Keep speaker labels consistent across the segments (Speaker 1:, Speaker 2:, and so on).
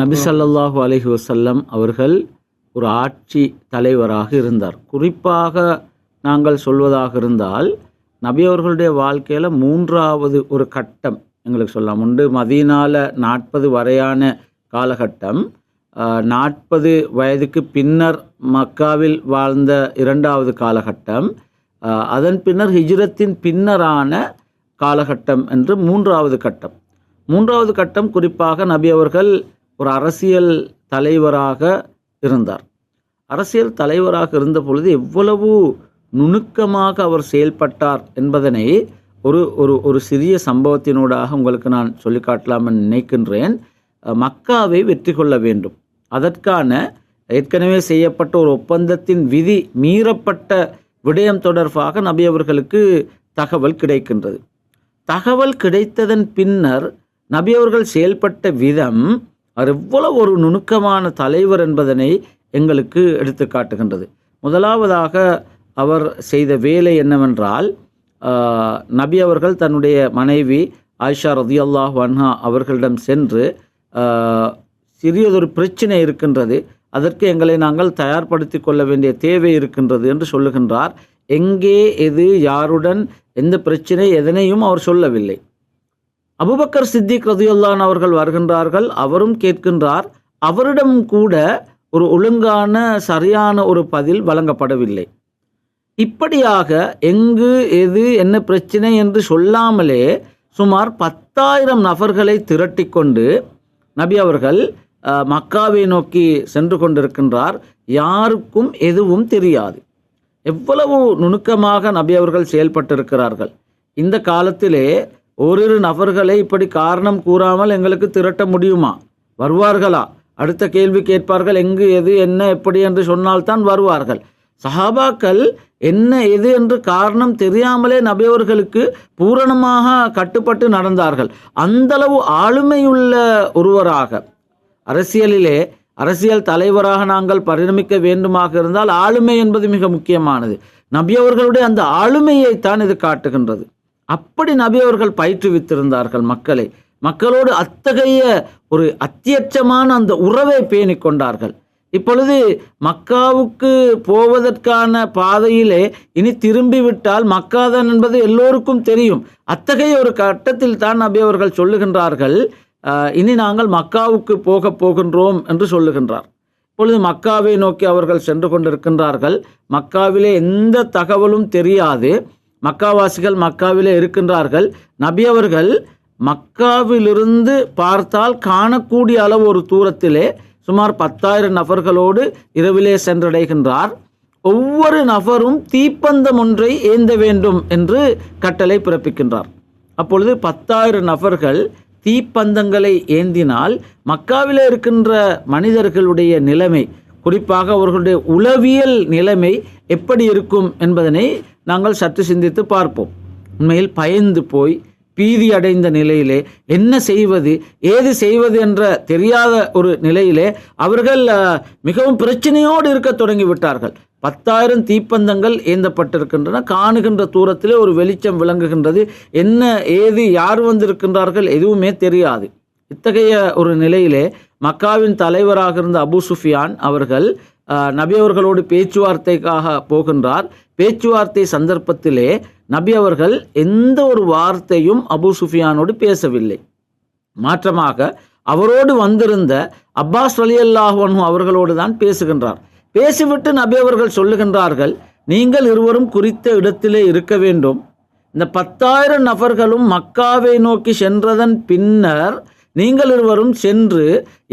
Speaker 1: நபி ஸல்லல்லாஹு அலைஹி அவர்கள் ஒரு ஆட்சி தலைவராக இருந்தார். குறிப்பாக நாங்கள் சொல்வதாக இருந்தால் நபி அவர்களுடைய வாழ்க்கையில் மூன்றாவது ஒரு கட்டம் எங்களுக்கு சொல்லலாம். உண்டு மதியனால் நாற்பது வரையான காலகட்டம். நாற்பது வயதுக்கு பின்னர் மக்காவில் வாழ்ந்த இரண்டாவது காலகட்டம். அதன் பின்னர் ஹிஜ்ரத்தின் பின்னரான காலகட்டம் என்று மூன்றாவது கட்டம். மூன்றாவது கட்டம் குறிப்பாக நபி அவர்கள் ஒரு அரசியல் தலைவராக இருந்தார். அரசியல் தலைவராக இருந்த பொழுது எவ்வளவு நுணுக்கமாக அவர் செயல்பட்டார் என்பதனை ஒரு ஒரு ஒரு சிறிய சம்பவத்தினூடாக உங்களுக்கு நான் சொல்லி காட்டலாம் என்று நினைக்கின்றேன். மக்காவை வெற்றி கொள்ள வேண்டும். அதற்கான ஏற்கனவே செய்யப்பட்ட ஒரு ஒப்பந்தத்தின் விதி மீறப்பட்ட விடயம் தொடர்பாக நபி அவர்களுக்கு தகவல் கிடைக்கின்றது. தகவல் கிடைத்ததன் பின்னர் நபி அவர்கள் செயல்பட்ட விதம் அவர் எவ்வளவு ஒரு நுணுக்கமான தலைவர் என்பதனை எங்களுக்கு எடுத்து காட்டுகின்றது. முதலாவதாக அவர் செய்த வேலை என்னவென்றால் நபி அவர்கள் தன்னுடைய மனைவி ஆயிஷா ரதியல்லாஹ் வன்ஹா அவர்களிடம் சென்று சிறியதொரு பிரச்சனை இருக்கின்றது. அதற்கு எங்களை நாங்கள் தயார்படுத்தி கொள்ள வேண்டிய தேவை இருக்கின்றது என்று சொல்லுகின்றார். எங்கே எது யாருடன் எந்த பிரச்சனை எதனையும் அவர் சொல்லவில்லை. அபுபக்கர் சித்திக் ரதியுல்லான் அவர்கள் வருகின்றார்கள். அவரும் கேட்கின்றார் அவரிடம் கூட ஒரு ஒழுங்கான சரியான ஒரு பதில் வழங்கப்படவில்லை. இப்படியாக எங்கு எது என்ன பிரச்சனை என்று சொல்லாமலே சுமார் பத்தாயிரம் நபர்களை திரட்டி கொண்டு நபி அவர்கள் மக்காவை நோக்கி சென்று கொண்டிருக்கின்றார். யாருக்கும் எதுவும் தெரியாது. எவ்வளவு நுணுக்கமாக நபி அவர்கள் செயல்பட்டிருக்கிறார்கள். இந்த காலத்திலே ஓரிரு நபர்களை இப்படி காரணம் கூறாமல் எங்களுக்கு திரட்ட முடியுமா? வருவார்களா? அடுத்த கேள்வி கேட்பார்கள் எங்கு எது என்ன எப்படி என்று சொன்னால்தான் வருவார்கள். சஹாபாக்கள் என்ன எது என்று காரணம் தெரியாமலே நபியவர்களுக்கு பூரணமாக கட்டுப்பட்டு நடந்தார்கள். அந்தளவு ஆளுமையுள்ள ஒருவராக. அரசியலிலே அரசியல் தலைவராக நாங்கள் பரிணமிக்க வேண்டுமாக இருந்தால் ஆளுமை என்பது மிக முக்கியமானது. நபியவர்களுடைய அந்த ஆளுமையைத்தான் இது காட்டுகின்றது. அப்படி நபி அவர்கள் பயிற்றுவித்திருந்தார்கள் மக்களை. மக்களோடு அத்தகைய ஒரு அத்தியட்சமான அந்த உறவை பேணிக் கொண்டார்கள். இப்பொழுது மக்காவுக்கு போவதற்கான பாதையிலே இனி திரும்பிவிட்டால் மக்காதான் என்பது எல்லோருக்கும் தெரியும். அத்தகைய ஒரு கட்டத்தில் தான் நபி அவர்கள் சொல்லுகின்றார்கள் இனி நாங்கள் மக்காவுக்கு போக போகின்றோம் என்று சொல்லுகின்றார். இப்பொழுது மக்காவை நோக்கி அவர்கள் சென்று கொண்டிருக்கின்றார்கள். மக்காவிலே எந்த தகவலும் தெரியாது. மக்காவாசிகள் மக்காவிலே இருக்கின்றார்கள். நபி அவர்கள் மக்காவிலிருந்து பார்த்தால் காணக்கூடிய அளவு ஒரு தூரத்திலே சுமார் பத்தாயிரம் நபர்களோடு இரவிலே சென்றடைகின்றார். ஒவ்வொரு நபரும் தீப்பந்தம் ஒன்றை ஏந்த வேண்டும் என்று கட்டளை பிறப்பிக்கின்றார். அப்பொழுது பத்தாயிரம் நபர்கள் தீப்பந்தங்களை ஏந்தினால் மக்காவில் இருக்கின்ற மனிதர்களுடைய நிலைமை குறிப்பாக அவர்களுடைய உளவியல் நிலைமை எப்படி இருக்கும் என்பதனை நாங்கள் சற்று சிந்தித்து பார்ப்போம். உண்மையில் பயந்து போய் பீதி அடைந்த நிலையிலே என்ன செய்வது ஏது செய்வது என்ற தெரியாத ஒரு நிலையிலே அவர்கள் மிகவும் பிரச்சனையோடு இருக்க தொடங்கி விட்டார்கள் பத்தாயிரம் தீப்பந்தங்கள் ஏந்தப்பட்டிருக்கின்றன. காணுகின்ற தூரத்திலே ஒரு வெளிச்சம் விளங்குகின்றது. என்ன ஏது யார் வந்திருக்கின்றார்கள் எதுவுமே தெரியாது. இத்தகைய ஒரு நிலையிலே மக்காவின் தலைவராக இருந்த அபு சுஃபியான் அவர்கள் நபி அவர்களோடு பேச்சுவார்த்தைக்காக போகின்றார். பேச்சுவார்த்தை சந்தர்ப்பத்திலே நபி அவர்கள் எந்த ஒரு வார்த்தையும் அபு சுஃபியானோடு பேசவில்லை. மாற்றமாக அவரோடு வந்திருந்த அப்பாஸ் அலி அல்லாஹன் அவர்களோடு தான் பேசுகின்றார். பேசிவிட்டு நபி அவர்கள் சொல்லுகின்றார்கள் நீங்கள் இருவரும் குறித்த இடத்திலே இருக்க வேண்டும். இந்த பத்தாயிரம் நபர்களும் மக்காவை நோக்கி சென்றதன் பின்னர் நீங்கள் இருவரும் சென்று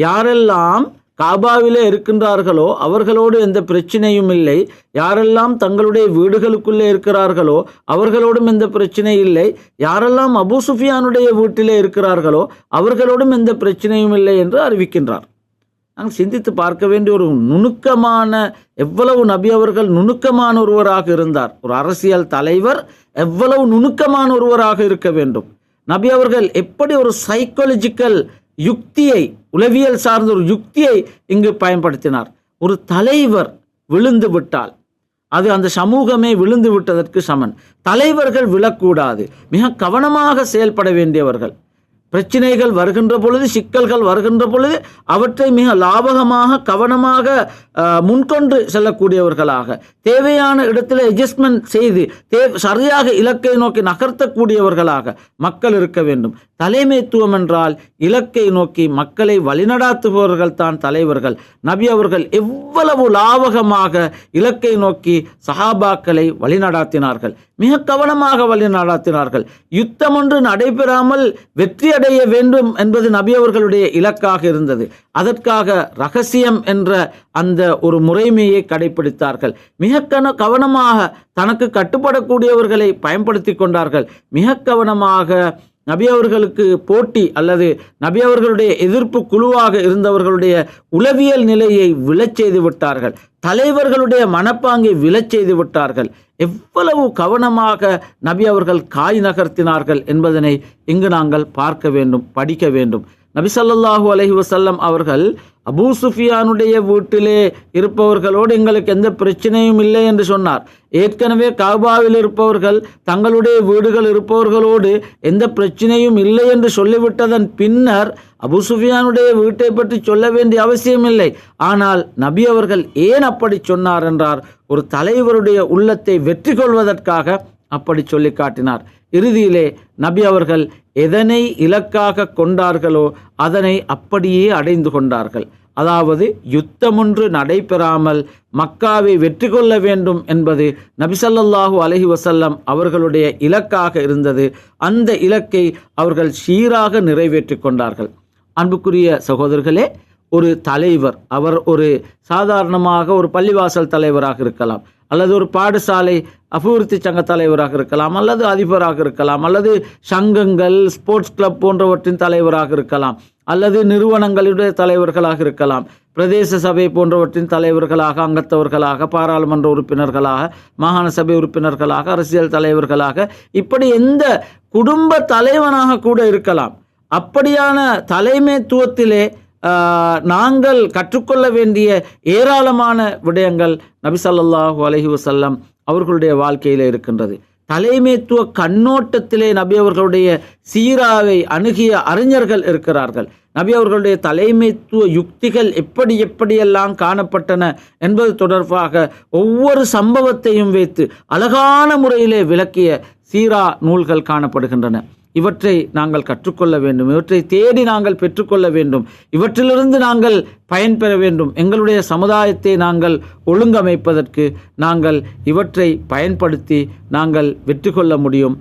Speaker 1: யாரெல்லாம் காபாவிலே இருக்கின்றார்களோ அவர்களோடு எந்த பிரச்சனையும் இல்லை. யாரெல்லாம் தங்களுடைய வீடுகளுக்குள்ளே இருக்கிறார்களோ அவர்களோடும் எந்த பிரச்சனை இல்லை. யாரெல்லாம் அபுசுஃபியானுடைய வீட்டிலே இருக்கிறார்களோ அவர்களோடும் எந்த பிரச்சனையும் இல்லை என்று அறிவிக்கின்றார். நாங்கள் சிந்தித்து பார்க்க வேண்டிய ஒரு நுணுக்கமான எவ்வளவு நபி அவர்கள் நுணுக்கமான ஒருவராக இருந்தார். ஒரு அரசியல் தலைவர் எவ்வளவு நுணுக்கமான ஒருவராக இருக்க வேண்டும். நபி அவர்கள் எப்படி ஒரு சைக்காலஜிக்கல் யுக்தியை உளவியல் சார்ந்த ஒரு யுக்தியை இங்கு பயன்படுத்தினார். ஒரு தலைவர் விழுந்து விட்டால் அது அந்த சமூகமே விழுந்து விட்டதற்கு சமன். தலைவர்கள் விழக்கூடாது. மிக கவனமாக செயல்பட வேண்டியவர்கள். பிரச்சனைகள் வருகின்ற பொழுது சிக்கல்கள் வருகின்ற பொழுது அவற்றை மிக லாபகமாக கவனமாக முன்கொண்டு செல்லக்கூடியவர்களாக தேவையான இடத்துல அட்ஜஸ்ட்மெண்ட் செய்து தே சரியாக இலக்கை நோக்கி நகர்த்தக்கூடியவர்களாக மக்கள் இருக்க வேண்டும். தலைமைத்துவம் என்றால் இலக்கை நோக்கி மக்களை வழிநடாத்துபவர்கள் தான் தலைவர்கள். நபி அவர்கள் எவ்வளவு லாவகமாக இலக்கை நோக்கி சஹாபாக்களை வழிநடாத்தினார்கள். மிக கவனமாக வழிநடாத்தினார்கள். யுத்தம் ஒன்று நடைபெறாமல் வெற்றி அடைய வேண்டும் என்பது நபி அவர்களுடைய இலக்காக இருந்தது. அதற்காக ரகசியம் என்ற அந்த ஒரு முறைமையை கடைபிடித்தார்கள். மிக கன கவனமாக தனக்கு கட்டுப்படக்கூடியவர்களை பயன்படுத்தி கொண்டார்கள். மிக கவனமாக நபி அவர்களுக்கு போட்டி அல்லது நபி அவர்களுடைய எதிர்ப்பு குழுவாக இருந்தவர்களுடைய உளவியல் நிலையை விழச் செய்து விட்டார்கள். தலைவர்களுடைய மனப்பாங்கை விழச் செய்து விட்டார்கள். எவ்வளவு கவனமாக நபி அவர்கள் காய் நகர்த்தினார்கள் என்பதனை இங்கு நாங்கள் பார்க்க வேண்டும் படிக்க வேண்டும். நபிசல்லாஹு அலஹி வசல்லம் அவர்கள் அபூ சுஃபியானுடைய வீட்டிலே இருப்பவர்களோடு எங்களுக்கு எந்த பிரச்சனையும் இல்லை என்று சொன்னார். ஏற்கனவே காபாவில் இருப்பவர்கள் தங்களுடைய வீடுகள் இருப்பவர்களோடு எந்த பிரச்சனையும் இல்லை என்று சொல்லிவிட்டதன் பின்னர் அபு சுஃபியானுடைய வீட்டை பற்றி சொல்ல வேண்டிய அவசியமில்லை ஆனால் நபி அவர்கள் ஏன் அப்படி சொன்னார் என்றார் ஒரு தலைவருடைய உள்ளத்தை வெற்றி கொள்வதற்காக அப்படி சொல்லி காட்டினார். இறுதியிலே நபி அவர்கள் எதனை இலக்காக கொண்டார்களோ அதனை அப்படியே அடைந்து கொண்டார்கள். அதாவது யுத்தமொன்று நடைபெறாமல் மக்காவை வெற்றி கொள்ள வேண்டும் என்பது நபிசல்லாஹு அலஹி வசல்லம் அவர்களுடைய இலக்காக இருந்தது. அந்த இலக்கை அவர்கள் சீராக நிறைவேற்றி கொண்டார்கள். அன்புக்குரிய சகோதரர்களே ஒரு தலைவர் அவர் ஒரு சாதாரணமாக ஒரு பள்ளிவாசல் தலைவராக இருக்கலாம். அல்லது ஒரு பாடசாலை அபிவிருத்தி சங்க தலைவராக இருக்கலாம் அல்லது அதிபராக இருக்கலாம் அல்லது சங்கங்கள் ஸ்போர்ட்ஸ் கிளப் போன்றவற்றின் தலைவராக இருக்கலாம் அல்லது நிறுவனங்களுடைய தலைவர்களாக இருக்கலாம் பிரதேச சபை போன்றவற்றின் தலைவர்களாக அங்கத்தவர்களாக பாராளுமன்ற உறுப்பினர்களாக மாகாண சபை உறுப்பினர்களாக அரசியல் தலைவர்களாக இப்படி எந்த குடும்ப தலைவனாக கூட இருக்கலாம். அப்படியான தலைமைத்துவத்திலே நாங்கள் கற்றுக்கொள்ள வேண்டிய ஏராளமான விடயங்கள் நபிசல்லாஹூ அலஹி வசல்லம் அவர்களுடைய வாழ்க்கையில் இருக்கின்றது. தலைமைத்துவ கண்ணோட்டத்திலே நபி அவர்களுடைய சீராவை அணுகிய அறிஞர்கள் இருக்கிறார்கள். நபி அவர்களுடைய தலைமைத்துவ யுக்திகள் எப்படி எப்படியெல்லாம் காணப்பட்டன என்பது தொடர்பாக ஒவ்வொரு சம்பவத்தையும் வைத்து அழகான முறையிலே விளக்கிய சீரா நூல்கள் காணப்படுகின்றன. இவற்றை நாங்கள் கற்றுக்கொள்ள வேண்டும். இவற்றை தேடி நாங்கள் பெற்றுக்கொள்ள வேண்டும். இவற்றிலிருந்து நாங்கள் பயன்பெற வேண்டும். எங்களுடைய சமுதாயத்தை நாங்கள் ஒழுங்கமைப்பதற்கு நாங்கள் இவற்றை பயன்படுத்தி நாங்கள் வெற்றி கொள்ள முடியும்.